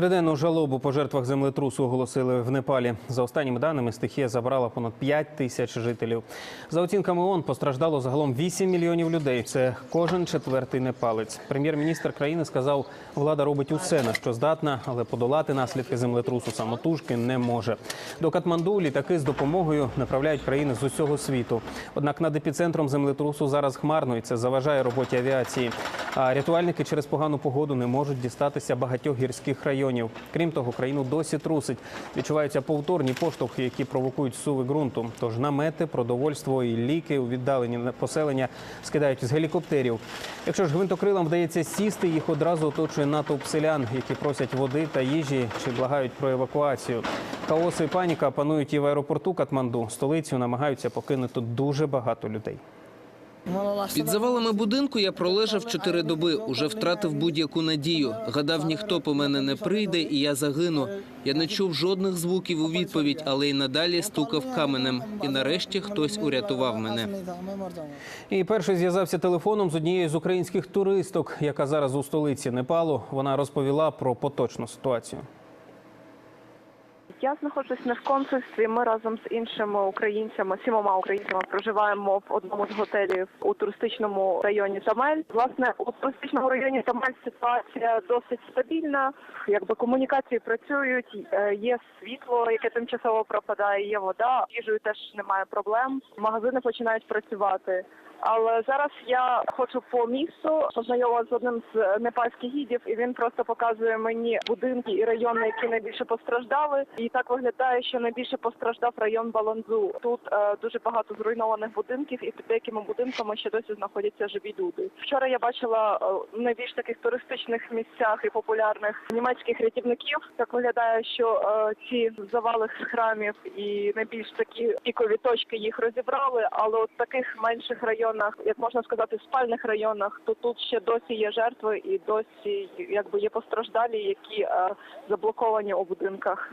Триденну жалобу по жертвах землетрусу оголосили в Непалі. За останніми даними, стихія забрала понад 5 тисяч жителів. За оцінками ООН, постраждало загалом 8 мільйонів людей. Це кожен четвертий непалець. Прем'єр-міністр країни сказав, влада робить усе, на що здатна, але подолати наслідки землетрусу самотужки не може. До Катманду літаки з допомогою направляють країни з усього світу. Однак над епіцентром землетрусу зараз хмарно, і це заважає роботі авіації. А рятувальники через погану погоду не можуть дістатися багатьох гірських районів. Крім того, країну досі трусить. Відчуваються повторні поштовхи, які провокують суви ґрунту. Тож намети, продовольство і ліки у віддалені поселення скидають з гелікоптерів. Якщо ж гвинтокрилам вдається сісти, їх одразу оточує натовп селян, які просять води та їжі чи благають про евакуацію. Хаос і паніка панують і в аеропорту Катманду. Столицю намагаються покинути дуже багато людей. Під завалами будинку я пролежав чотири доби. Уже втратив будь-яку надію. Гадав, ніхто по мене не прийде, і я загину. Я не чув жодних звуків у відповідь, але й надалі стукав каменем. І нарешті хтось урятував мене. І перший зв'язався телефоном з однією з українських туристок, яка зараз у столиці Непалу. Вона розповіла про поточну ситуацію. Я знаходжусь не в консульстві. Ми разом з іншими українцями, сімома українцями, проживаємо в одному з готелів у туристичному районі Тамель. Власне, у туристичному районі Тамель ситуація досить стабільна. Якби комунікації працюють, е, є світло, яке тимчасово пропадає, є вода. Їжею теж немає проблем. Магазини починають працювати. Але зараз я хочу по місту познайомилася з одним з непальських гідів, і він просто показує мені будинки і райони, які найбільше постраждали. І так виглядає, що найбільше постраждав район Баланзу. Тут е, дуже багато зруйнованих будинків, і під деякими будинками ще досі знаходяться живі люди. Вчора я бачила е, в найбільш таких туристичних місцях і популярних німецьких рятівників. Так виглядає, що е, ці завали храмів і найбільш такі пікові точки їх розібрали. Але от таких менших районах, як можна сказати, спальних районах, то тут ще досі є жертви і досі якби є постраждалі, які е, заблоковані у будинках.